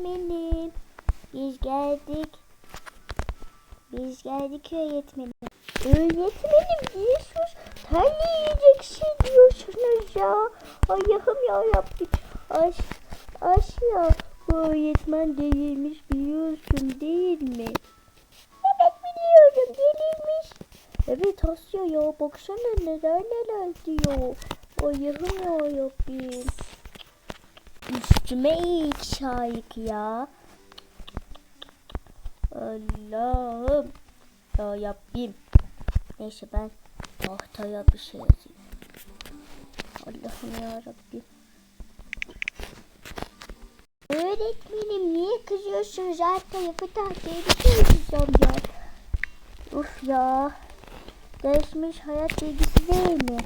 öğretmenim. Biz geldik. Biz geldik öğretmenim. Öğretmenim niye sus? Terleyeceksin diyorsunuz ya. Allah'ım ya Rabbim. Aş, Asya bu öğretmen değilmiş biliyorsun değil mi? Evet biliyorum değilmiş. Evet Asya ya baksana neler neler diyor. Allah'ım ya Rabbim. Üstüme ilk şahik ya. Allah'ım. Ya Rabbim. Neyse ben tahtaya bir şey yazayım. Allah'ım ya Rabbim. Öğretmenim niye kızıyorsunuz? Alt tarafı tahtaya bir şey yazacağım ya. Uf ya. Değişmiş hayat bilgisi değil mi?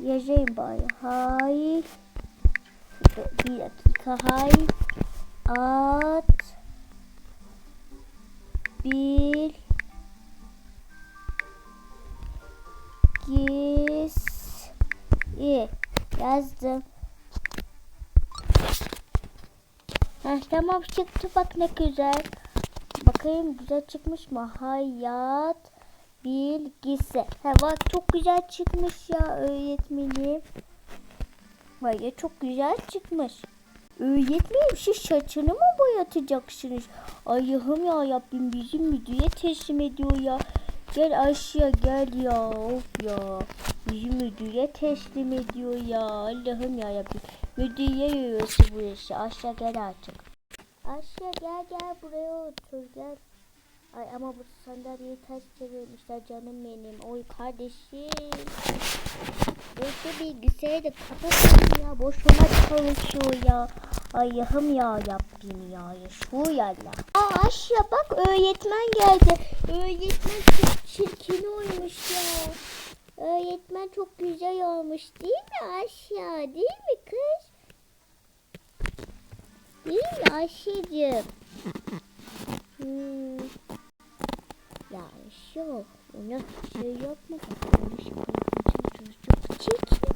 Yazayım bari. Hay. Bir dakika. Hay. At. Bir. Gis. Yazdım. Heh, tamam çıktı bak ne güzel. Bakayım güzel çıkmış mı? Hayat bilgisi. Ha bak çok güzel çıkmış ya öğretmenim. Vay ya çok güzel çıkmış. Öğretmenim şu saçını mı boyatacaksınız? Allah'ım ya Rabbim bizim müdüre teslim ediyor ya. Gel aşağı gel ya of ya. Bizim müdüre teslim ediyor ya. Allah'ım ya Rabbim. Müdüre yürüyorsa burası. Aşağı gel artık. Aşağı gel gel buraya otur gel. Ay ama bu sandalyeyi ters çevirmişler canım benim. Oy kardeşim. Neyse bilgisayarı da kapatalım ya. Boşuna çalışıyor ya. Allah'ım ya Rabbim ya. Şu yalla. Aa aşağı bak öğretmen geldi. Öğretmen çok çirkin olmuş ya. Öğretmen çok güzel olmuş değil mi aşağı? Değil mi kız? Değil mi Ayşe'cim? Hmm. Ya Ayşe ona şey yapma. Şey yapacağım. Çok çirkin.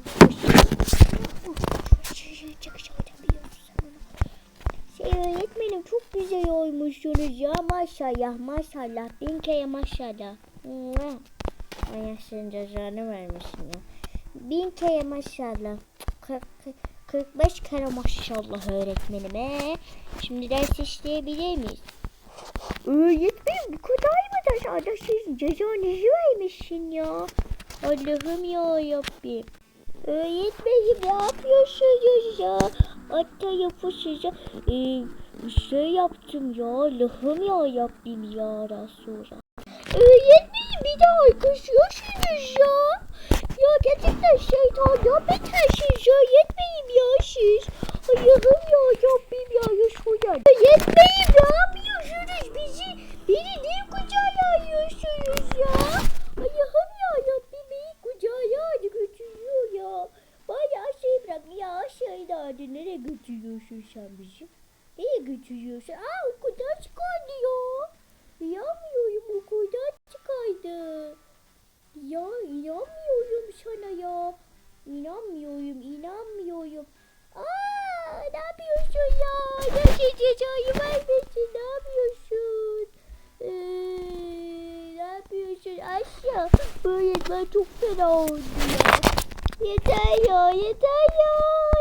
Şey öğretmenim çok güzel olmuşsunuz ya maşallah maşallah bin kere maşallah. Ay senin cezanı vermesin ya. Bin kere maşallah. Kırk, kırk, 45 kere maşallah öğretmenim. Ee, şimdi ders işleyebilir miyiz? Öğretmenim bu kadar da sadece siz cezanızı vermişsin ya. Allah'ım ya Rabbim. Öğretmenim ne yapıyorsunuz ya? Hatta yapı size ee, bir şey yaptım ya. Allah'ım ya Rabbim ya Resulallah. Öğretmenim bir daha kızıyorsunuz ya. Ya gerçekten şeytan ya betersiniz ya yetmeyin ya siz. Allah'ım ya Rabbim ya Resulallah. Yetmeyin ne yapıyorsunuz bizi? Beni niye kucağına alıyorsunuz ya? Allah'ım ya Rabbim beni kucağına aldı götürüyor ya. Bari aşağıya bırak ya aşağıya aldı. Nereye götürüyorsun sen bizi? Nereye götürüyorsun? Aa okuldan çıkardı ya. Yanmıyorum okuldan çıkardı. Ya inanmıyorum sana ya. İnanmıyorum, inanmıyorum. Aa, ne yapıyorsun ya? Şey cezayı vermesin, ne yapıyorsun? Ee, ne yapıyorsun? Aşağı, bu öğretmen çok fena oldu ya. Yeter ya, yeter ya,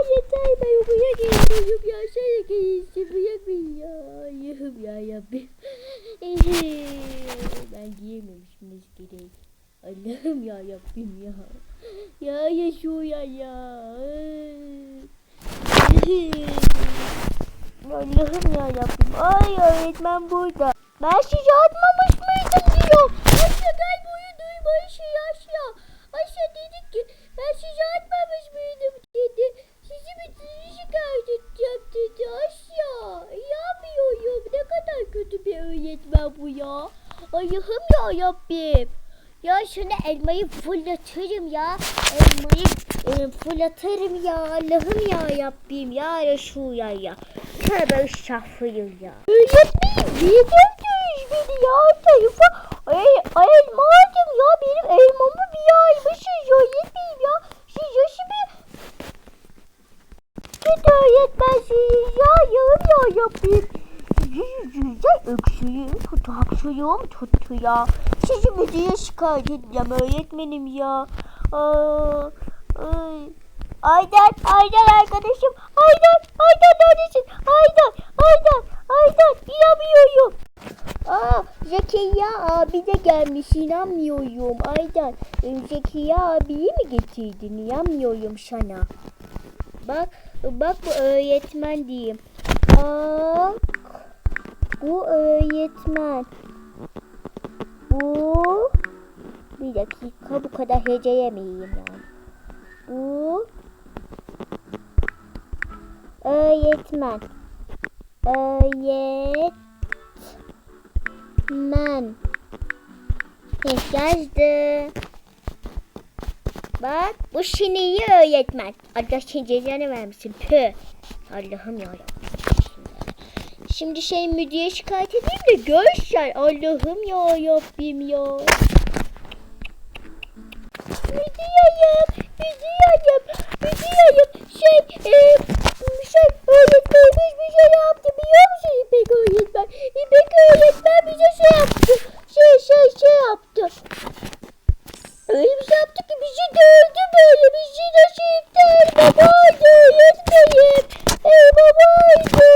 yeter. Ben okula geliyorum ya. Gelirsin, bırak beni ya. Allah'ım ya Rabbim. ben giyememişim gereği. Allah'ım ya Rabbim ya. Ya yaşıyor ya ya. Allah'ım ya Rabbim. Ay öğretmen burada. Ben sizi atmamış mıydım diyor. Ayşe gel buraya duyma Ayşe Ayşe. Ayşe dedik ki ben sizi atmamış mıydım dedi. Sizi bir şikayet edeceğim dedi Ayşe. Yapmıyorum. Ne kadar kötü bir öğretmen bu ya. Allah'ım ya Rabbim. Ya şunu elmayı fırlatırım ya. Elmayı e, fırlatırım ya. Allah'ım ya Rabbim ya Resulallah ya. Tövbe estağfurullah ya. Öğretmenim niye dövdünüz beni ya tarafa? Ay, ay elma aldım ya benim elmamı bir yaymışsınız öğretmenim ya. Siz yaşı bir... kötü öğretmensiniz ya. Yarım ya yapayım. Yüzünüzde öksürüğüm tuttu, hapşırığım tuttu ya. Sizi müdüre şikayet edeceğim öğretmenim ya. Aa, ay. Aydan, Aydan arkadaşım. Aydan, Aydan neredesin? Aydan, Aydan. İnanmıyorum. Aa, Zekeriya abi de gelmiş. İnanmıyorum. Aydan, e, Zekeriya abiyi mi getirdin? İnanmıyorum sana. Bak, bak bu öğretmen diyeyim. Aa, bu öğretmen. Bu bir dakika bu kadar heceleyemeyeyim yani. Bu öğretmen. Öğretmen. Heh, yazdı. Bak bu Şini'yi öğretmen. Allah senin vermişsin. Püh. Allah'ım ya. Şimdi şey müdüre şikayet edeyim de görsen. Allah'ım ya Rabbim ya. Müdüreyim, müdüreyim, müdüreyim. Şey, e, şey öğretmenimiz bir şey yaptı biliyor musun İpek öğretmen? İpek öğretmen bize şey yaptı. Şey, şey, şey yaptı. Öyle bir şey yaptı ki bizi dövdü böyle. Bizi nasıl iptal babaydı öğretmenim. Ey babaydı.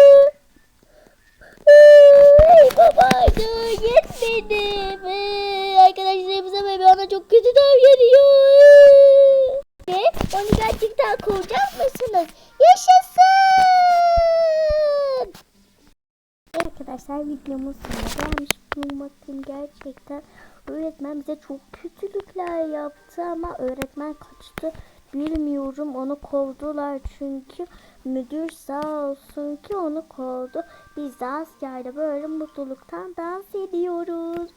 Ey babaydı yetmedim. Ey, Arkadaşlarımıza ve bana çok kötü davranıyor. Ve onu kovacak mısınız? Yaşasın. Arkadaşlar videomuz sonuna gelmiş bulunmaktayım. Gerçekten öğretmen bize çok kötülükler yaptı ama öğretmen kaçtı. Bilmiyorum onu kovdular çünkü müdür sağ olsun ki onu kovdu. Biz de Asya'yla böyle mutluluktan dans ediyoruz.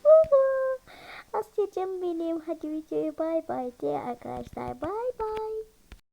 Asya'cım benim hadi videoyu bay bay diye arkadaşlar bay bay.